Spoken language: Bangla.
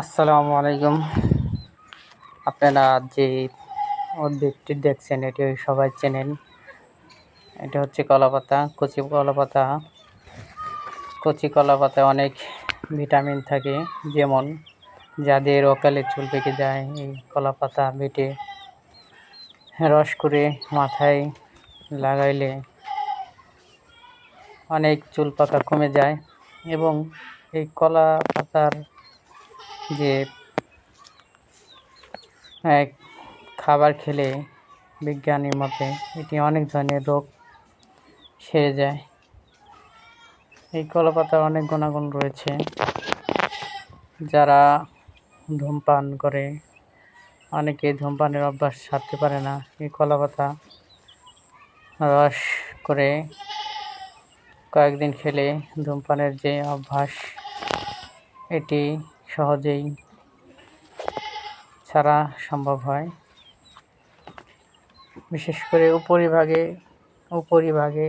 আসসালামু আলাইকুম। আপনারা যে উদ্ভিদটি দেখছেন, এটি সবাই চেনেন। এটা হচ্ছে কলাপাতা, কচি কলাপাতা। কচি কলাপাতায় অনেক ভিটামিন থাকে, যেমন যাদের অকালে চুল পেকে যায়, এই কলাপাতা বেটে রস করে মাথায় লাগাইলে অনেক চুল পাকা কমে যায় এবং এই কলা পাতার যে, এক খাবার খেলে বিজ্ঞানীর মতে এটি অনেক ধরনের রোগ সেরে যায়। এই কলাপাতার অনেক গুণাগুণ রয়েছে। যারা ধূমপান করে, অনেকে ধূমপানের অভ্যাস ছাড়তে পারে না। এই কলাপাতা রস করে কয়েকদিন খেলে ধূমপানের যে অভ্যাস, এটি সহজেই ছাড়া সম্ভব হয়। বিশেষ করে উপরিভাগে উপরিভাগে